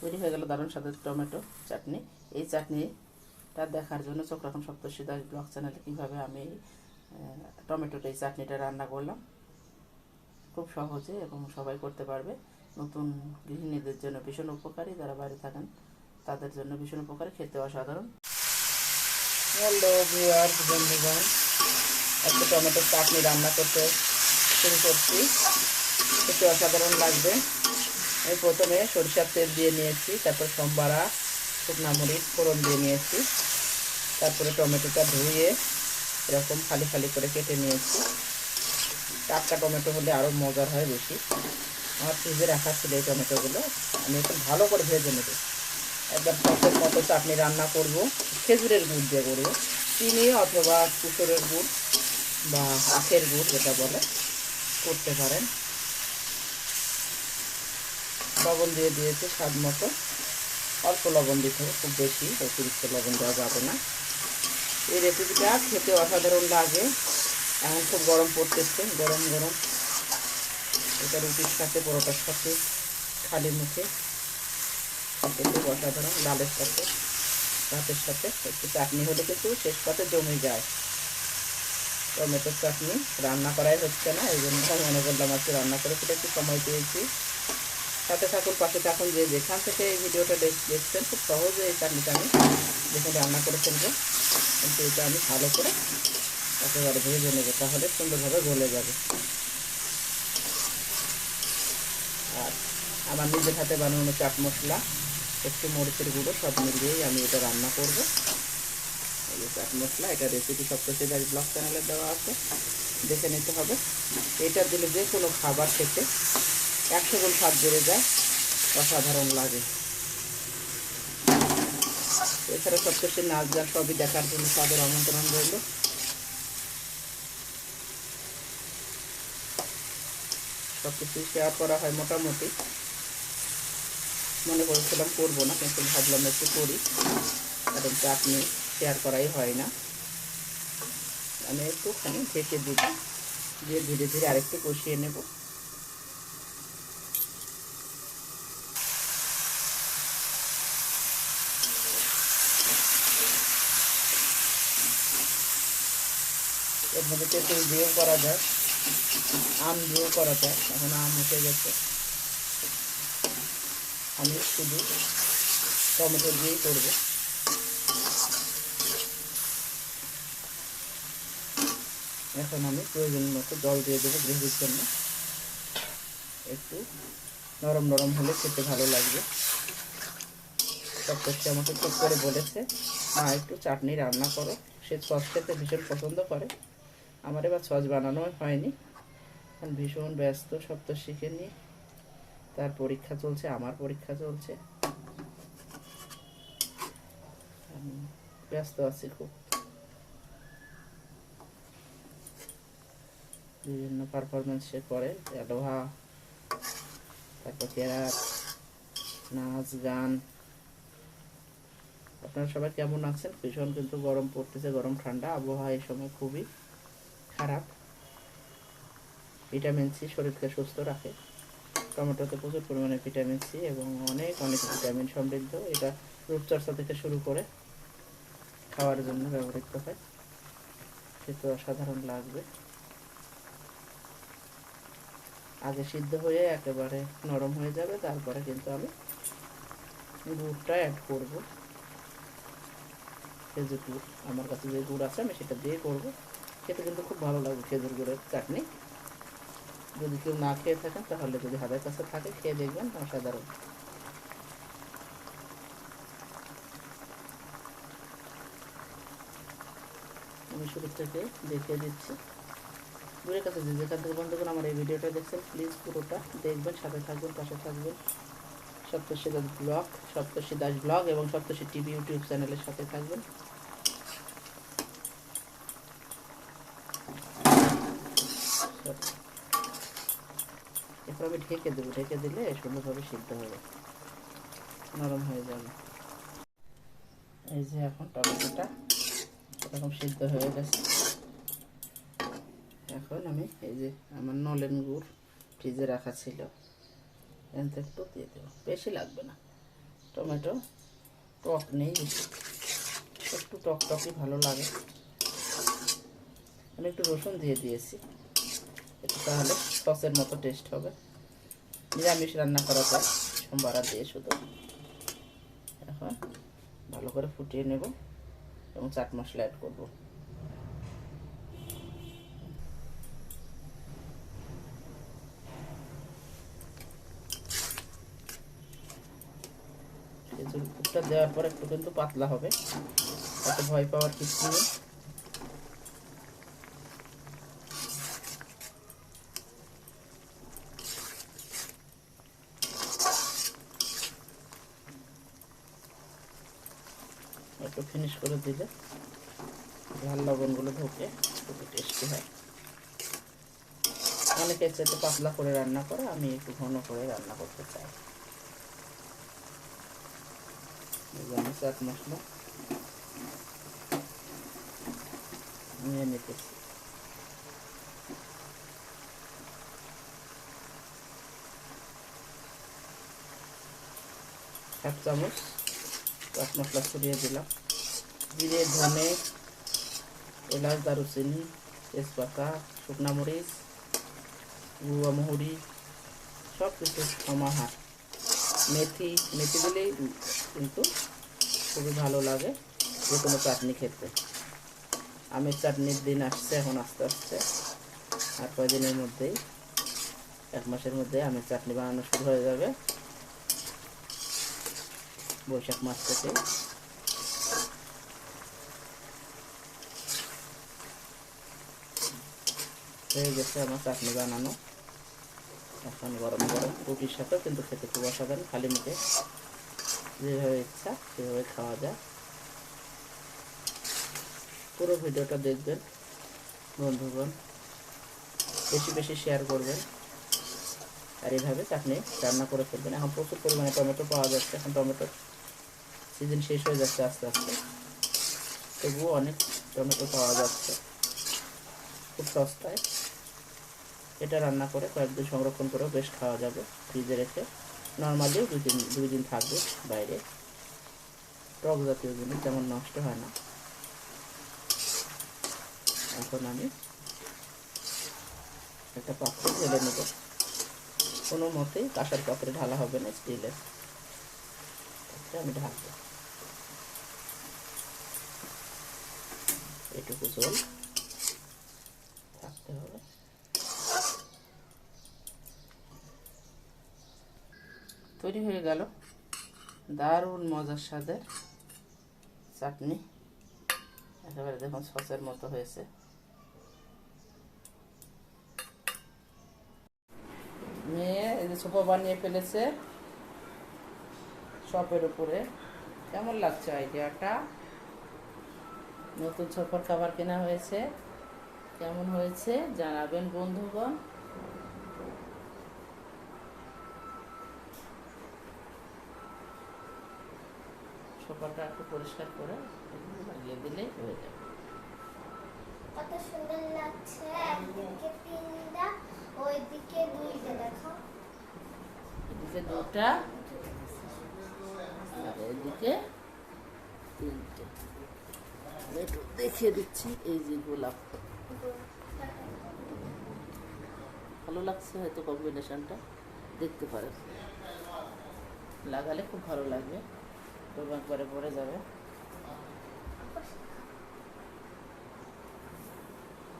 তৈরি হয়ে গেল দারুণ সাথে টমেটো চাটনি। এই চাটনিটা দেখার জন্য চোখ রাখুন সপ্তর্ষি দাস ব্লগ চ্যানেলে কীভাবে আমি টমেটোটা, এই চাটনিটা রান্না করলাম। খুব সহজে এবং সবাই করতে পারবে। নতুন গৃহিণীদের জন্য ভীষণ উপকারী, যারা বাইরে থাকেন তাদের জন্য ভীষণ উপকারী খেতে অসাধারণ। একটা টমেটো চাটনি রান্না করতে শুরু করছি। খেতে অসাধারণ লাগবে। আমি প্রথমে সরিষার তেল দিয়ে নিয়েছি, তারপর সম্বারা, শুকনা মরিচ, ফোড়ন দিয়ে নিয়েছি, তারপরে টমেটোটা ধুয়ে এরকম ফালি ফালি করে কেটে নিয়েছি। টাটকা টমেটো হলে আরও মজার হয় বেশি। আমার ফ্রিজে রাখা ছিল এই টমেটোগুলো। আমি একটু ভালো করে ভেজে নেব। একদম সসের মতো চাটনি রান্না করব। খেজুরের গুড় দিয়ে করব। চিনি অথবা কুসুরের গুড় বা আখের গুড়, যেটা বলে, করতে পারেন। লবণ দিয়ে দিয়েছে স্বাদ মতো। অল্প লবণ দিতে হবে, খুব বেশি, অতিরিক্ত লবণ দেওয়া যাবে না। এই রেসিপিটা খেতে অসাধারণ লাগে। এখন খুব গরম পড়তেছে, গরম গরম। এটা রুটির সাথে, পরোটার সাথে, খালি মুখে। খেতে অসাধারণ, ডালের সাথে, ভাতের সাথে। একটু চাটনি হলে কিন্তু শেষ পাতে জমে যায়। টমেটোর চাটনি রান্না করাই হচ্ছে না, এই জন্য মনে করলাম আজকে রান্না করে সেটা একটু সময় পেয়েছি। সাথে থাকুন, পাশে থাকুন, যে যেখান থেকে এই ভিডিওটা দেখ- দেখছেন, খুব সহজে এই চাটনিটা আমি দেখুন রান্না করে ফেলব। কিন্তু এটা আমি ভালো করে একেবারে ভেজে নেব, তাহলে সুন্দরভাবে গলে যাবে। আর আমার নিজের হাতে বানানো চাট মশলা, একটু মরিচের গুঁড়ো, সব মিলিয়েই আমি এটা রান্না করব। এই চাট মশলা, এটা রেসিপি সপ্তশীদার ব্লগ চ্যানেলে দেওয়া আছে, দেখে নিতে হবে। এটা দিলে যে কোনো খাবার খেতে একশো গুণ স্বাদ বেড়ে যায়, অসাধারণ লাগে। এছাড়া সপ্তশী নাচ গান সবই দেখার জন্য তাদের আমন্ত্রণ রইল। সব কিছু শেয়ার করা হয় মোটামুটি। মনে করেছিলাম করব না, কিন্তু ভাবলাম একটু করি, কারণ চাটনি শেয়ার করাই হয় না। আমি একটুখানি ঢেকে দিব, দিয়ে ধীরে ধীরে আরেকটু কষিয়ে নেব। মধ্যে তেঁতুল দিয়েও করা যায়। আম দিয়েও করা যায় এখন আম উঠে গেছে। আমি শুধু টমেটো দিয়েই করব। এখন আমি প্রয়োজন মতো জল দিয়ে দেবো গ্রেভির জন্য। একটু নরম নরম হলে খেতে ভালো লাগবে। সপ্তর্ষি আমাকে খুব করে বলেছে, মা, একটু চাটনি রান্না করো। সে সস খেতে ভীষণ পছন্দ করে। আমার এবার সস বানানো হয়নি। ভীষণ ব্যস্ত সপ্তর্ষিকে নিয়ে তার পরীক্ষা চলছে, আমার পরীক্ষা চলছে। ব্যস্ত আছি খুব। বিভিন্ন পারফরমেন্স সে করে লোহা তারপর ক্যারাট নাচ, গান। আপনারা সবাই কেমন আছেন? ভীষণ কিন্তু গরম পড়তেছে, গরম ঠান্ডা, আবহাওয়া এই সময় খুবই খারাপ। ভিটামিন সি শরীরকে সুস্থ রাখে। টমেটোতে প্রচুর পরিমাণে ভিটামিন সি এবং অনেক অনেক ভিটামিন সমৃদ্ধ। এটা রূপচর্চা থেকে শুরু করে খাওয়ার জন্য ব্যবহৃত হয়। খেতে অসাধারণ লাগবে। আগে সিদ্ধ হয়ে একেবারে নরম হয়ে যাবে, তারপরে কিন্তু আমি গুড়টা অ্যাড করব। খেজুর গুড়, আমার কাছে যে গুড় আছে আমি সেটা দিয়ে করব। খেতে কিন্তু খুব ভালো লাগবে খেজুর গুড়ের চাটনি। যদি কেউ না খেয়ে থাকেন, তাহলে যদি হাতের কাছে থাকে, খেয়ে দেখবেন অসাধারণ। আমি শুরু থেকে দেখিয়ে দিচ্ছি। দূরের কাছে যে যেখান থেকে বন্ধু করে আমার এই ভিডিওটা দেখছেন, প্লিজ পুরোটা দেখবেন, সাথে থাকবেন, পাশে থাকবেন। সপ্তর্ষি দাস ব্লগ, সপ্তর্ষি দাস ব্লগ এবং সপ্তর্ষি টিভি ইউটিউব চ্যানেলের সাথে থাকবেন। এরপর আমি ঢেকে দেবো। ঢেকে দিলে সুন্দরভাবে সিদ্ধ হবে নরম হয়ে যাবে। এই যে এখন টমেটোটা এরকম সিদ্ধ হয়ে গেছে। এখন আমি এই যে আমার নলেন গুড় ফ্রিজে রাখা ছিল থেকে একটু দিয়ে দেবো। বেশি লাগবে না। টমেটো টক নেই। একটু টক টকই ভালো লাগে। আমি একটু রসুন দিয়ে দিয়েছি। একটু তাহলে সসের মতো টেস্ট হবে। নিরামিষ রান্না করা যায়, সোমবার দিয়ে শুধু। এখন ভালো করে ফুটিয়ে নেব এবং চাট মশলা অ্যাড করব। দেওয়ার পর একটু কিন্তু পাতলা হবে, তাতে ভয় পাওয়ার কিছু নেই একটু ফিনিশ করে দিলে ঝাল লবণগুলো ঢোকে খুবই টেস্টি হয়। অনেকে চাইতে পাতলা করে রান্না করে, আমি একটু ঘন করে রান্না করতে চাই। আমি চাট মশলা নিয়ে নিতেছি। এক চামচ চাট মশলা ছড়িয়ে দিলাম। জিরে ধনে এলাচ, দারুচিনি, তেজপাতা, শুকনা মরিচ গুয়া মহুরি সব কিছু সমাহার মেথি মেথি দিলেই কিন্তু খুবই ভালো লাগে যে কোনো চাটনি খেতে। আমের চাটনির দিন আসছে, এখন আস্তে আস্তে। আর কয়দিনের মধ্যেই? এক মাসের মধ্যে আমের চাটনি বানানো শুরু হয়ে যাবে। বৈশাখ মাস থেকে হয়ে গেছে আমার চাটনি বানানো। এখন গরম গরম রুটির সাথেও কিন্তু খেতে খুব অসাধারণ, খালি মুখে। যেভাবে ইচ্ছা সেভাবে খাওয়া যায়। পুরো ভিডিওটা দেখবেন, বন্ধুগণ। বেশি বেশি শেয়ার করবেন। আর এইভাবে চাটনি রান্না করে ফেলবেন। এখন প্রচুর পরিমাণে টমেটো পাওয়া যাচ্ছে। এখন টমেটোর সিজন শেষ হয়ে যাচ্ছে আস্তে আস্তে। তবুও অনেক টমেটো পাওয়া যাচ্ছে। খুব সস্তায়। এটা রান্না করে কয়েকদিন সংরক্ষণ করেও বেশ খাওয়া যাবে ফ্রিজে রেখে। নর্মালিও দুই দিন দুই দিন থাকবে বাইরে। টক জাতীয় জিনিস, তেমন নষ্ট হয় না। এখন আমি একটা পাত্র ঢেলে নেব। কোনো মতেই কাঁসার পাত্রে ঢালা হবে না স্টিলের। আমি ঢাকবো এটুকু জল থাকতে হবে। তৈরি হয়ে গেল। দারুণ মজার স্বাদের চাটনি। একেবারে দেখুন সসের মতো হয়েছে। মেয়ে এই যে সোফা বানিয়ে ফেলেছে শপের উপরে। কেমন লাগছে আইডিয়াটা? নতুন সোফার খাবার কেনা হয়েছে, কেমন হয়েছে জানাবেন বন্ধুগণ। সোফাটা একটু পরিষ্কার করে লাগিয়ে দিলেই হয়ে যাবে। কত সুন্দর লাগছে একদিকে তিনটা ওইদিকে দুইটা দেখো। এদিকে দুটা আর এদিকে তিনটে। একটু দেখিয়ে দিচ্ছি এই যে গোলাপ। ভালো লাগছে হয়তো কম্বিনেশনটা দেখতে পারেন। লাগালে খুব ভালো লাগবে। একবারে পরে যাবে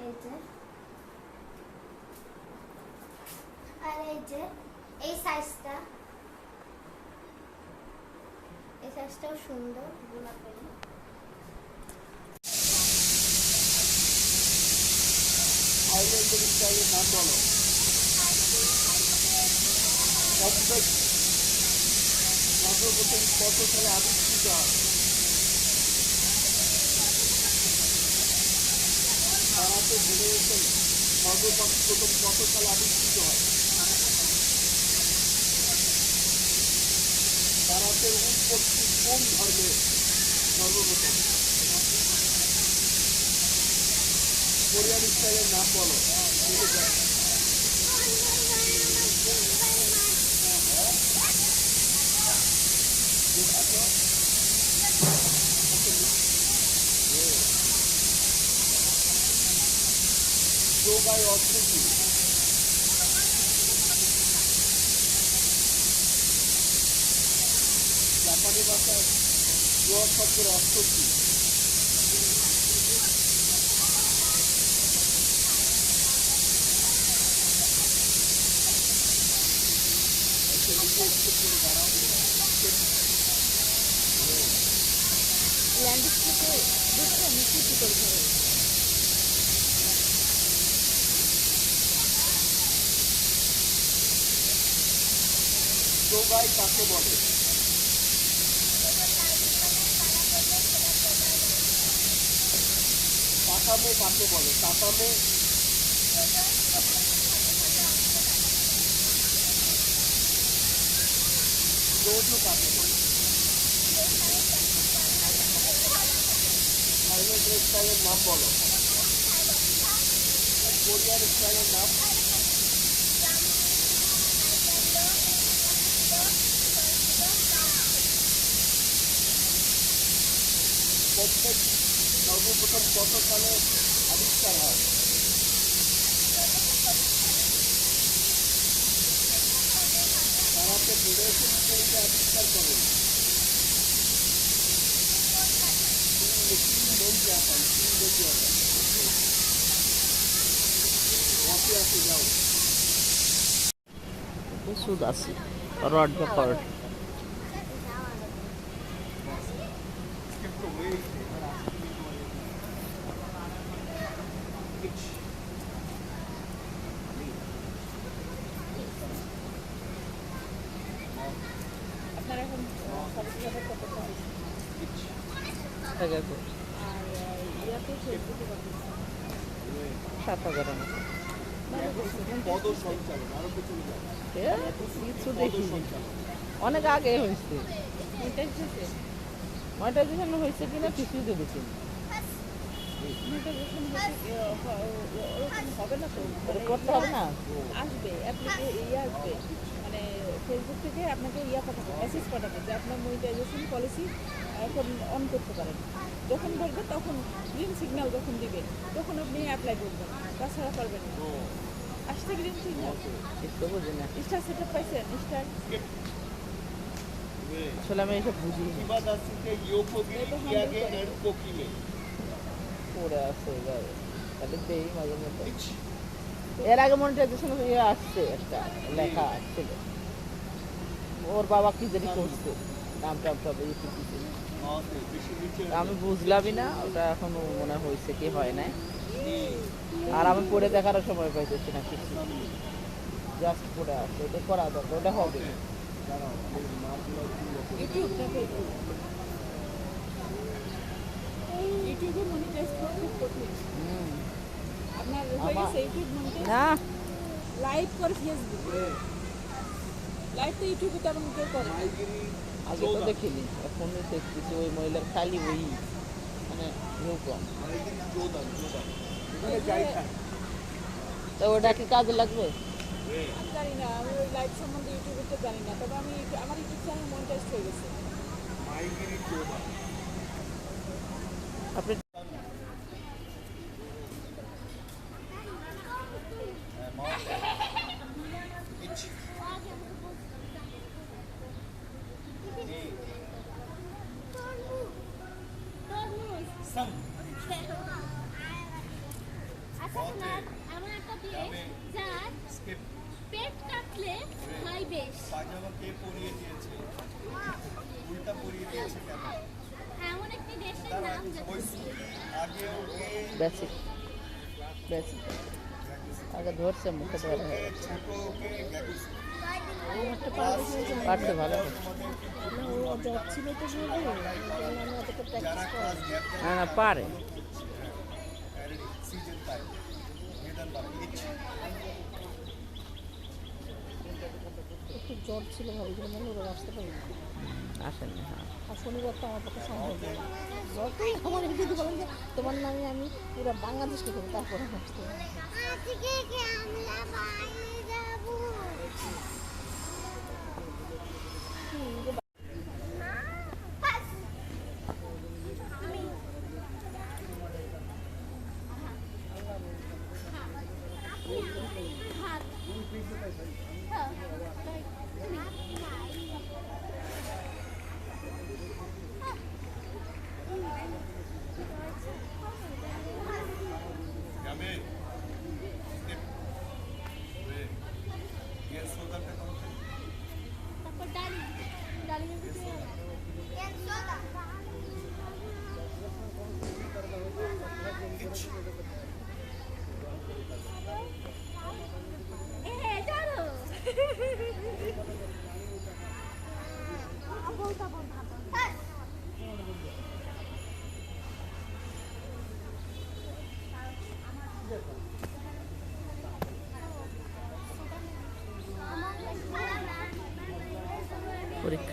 এই যে আর এই যে এই সাইজটা এই সাইজটাও সুন্দর গোলাপের আইল্যান্ডের স্টাইলে না বলো সর্বপ্রথম কত সালে আবিষ্কৃত হয় সর্বপ্রথম সালে আবিষ্কৃত হয় উৎপত্তি কোন ধর্মে সর্বপ্রথম কোরিয়ান স্টাইলের নাম বলো অর্থ কি জাপানি ভাষায় জোয়ার অর্থ কি ল্যান্ডস্কেপে দেখে আমি কি কি হবে কাকে বলে? কাটামে কাকে বলে? কাকে বলে? স্টাইলের নাম বলো। কোরিয়ান স্টাইলের নাম? প্রত্যেক সর্বপ্রথম কত সালে আবিষ্কার হয় ফেডারেশন স্কেলকে আবিষ্কার করেন আসে যাও ওষুধ আছে রড বা কর্ড আপনার এখন সরস্বতী হাজার কত টাকা হয়েছে? এক এক আর আহ, ইয়াতে ফেসবুকে কত হয়েছে? সাত হাজারের মতো ভালো করছে, কোন- পদ সঞ্চালন আরও কিছু অনেক আগে হয়েছে। হয়েছে? কিনা কিছুই তো করতে হবে না? আসবে ইয়ে আসবে। মানে ফেসবুক থেকে আপনাকে ইয়া পাঠাবে মেসেজ পাঠাবে যে আপনার মনিটাইজেশন পলিসি এখন অন করতে পারেন। যখন বলবে তখন গ্রিন সিগন্যাল যখন দিবে তখন আপনি অ্যাপ্লাই করবেন তাছাড়া পারবেন না। আসছে green signal star set up পাইছেন স্টার আসলে আমি এইসব বুঝি পড়ে আছে দেই মাঝে মধ্যে। এর আগে মনিটাইজেশন ইয়ে আসছে একটা লেখা আসছিল ওর বাবা কি জানি করছে। নাম টাম সব ইউটিউব আমি বুঝলামই না ওটা এখনও মনে হয়েছে কি হয় নাই। আর আমি পড়ে দেখারও সময় পাইতেছি না কিছু। জাস্ট পড়ে আছে ওটা করা দরকার ওটা হবে। না। হয়ে লাইভ করে ফেসবুক লাইভ তো ইউটিউবে তেমন কেউ করে। আগে তো দেখিনি এখন দেখতেছি ওই মহিলার খালি ওই মানে কম থাকে। তো ওটা কি কাজে লাগবে? জানি না আমি ওই লাইভ সম্বন্ধে ইউটিউবে তো জানি না তবে আমি আমার ইউটিউব চ্যানেল মনিটাইজ হয়ে গেছে মাইগিরি জোদান আপনি আচ্ছা শোনার এমন একটা দেশ যার পেট কাটলে খাই বেশ পাজামা কে পরিয়ে দিয়েছে উল্টা পরিয়ে দিয়েছে কেন এমন একটি দেশের নাম জানছি আগে বেসিক বেসিক আগে ধরছে, মুখে ধরা। হয়ে গেছে পারছে ভালো করি। না না, পারে। জ্বর ছিল ভাবিছিল মনে ওরা আসতে পারি আসেনি হ্যাঁ। আর শনিবার তো আমার পক্ষে সম্ভব না। যতই আমার যদি বলেন যে তোমার নামে আমি পুরো বাংলাদেশকে করি তারপরে আসতে হবে। আজকে কি আমরা বাইরে যাব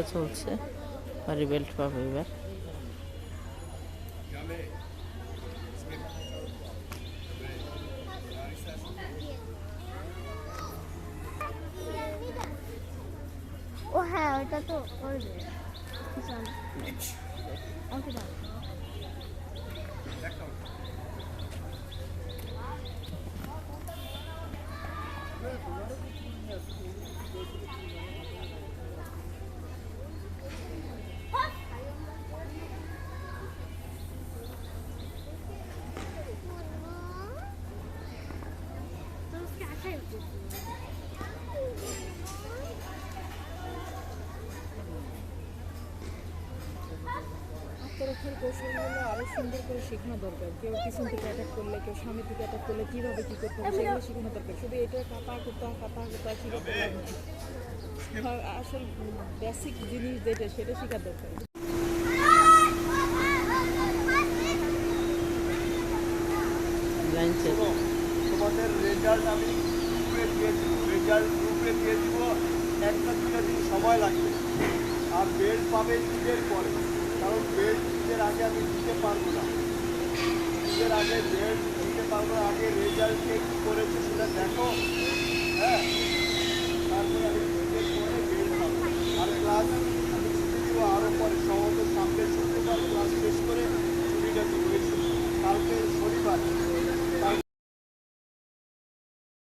বেল্টটা চলছে। পরে বেল্ট পাবে এবার। ও হ্যাঁ ওটা তো ওকে দাও। আত্মরক্ষার কৌশলগুলো আরও সুন্দর করে শেখানো দরকার। কেউ পিছন থেকে অ্যাটাক করলে কেউ সামনে থেকে অ্যাটাক করলে কীভাবে কী করতে হবে সেগুলো শেখানো দরকার। শুধু এটা কাপা কুতা কাপা কুতা শেখাতে না হ্যাঁ, আসল বেসিক জিনিস যেটা সেটা শেখার দরকার। লাইনসে তোমাদের রেজাল্ট আমি গ্রুপে দিয়ে দিব রেজাল্ট গ্রুপে দিয়ে দিব একটা দুটা দিন সময় লাগবে। আর বেল্ট পাবে ঈদের পরে। কারণ বেল্ট ঈদের আগে আমি দিতে পারব না। ঈদের আগে ডেট দিতে পারব না, আগে রেজাল্ট কী করেছে সেটা দেখো। হ্যাঁ? তারপরে আমি ঈদের পরে বের আর ক্লাস আমি ছুটি দিব, আরও পরে সম্ভবত সামনে পারব ক্লাস শেষ করে ছুটিটা দিব কালকে শনিবার।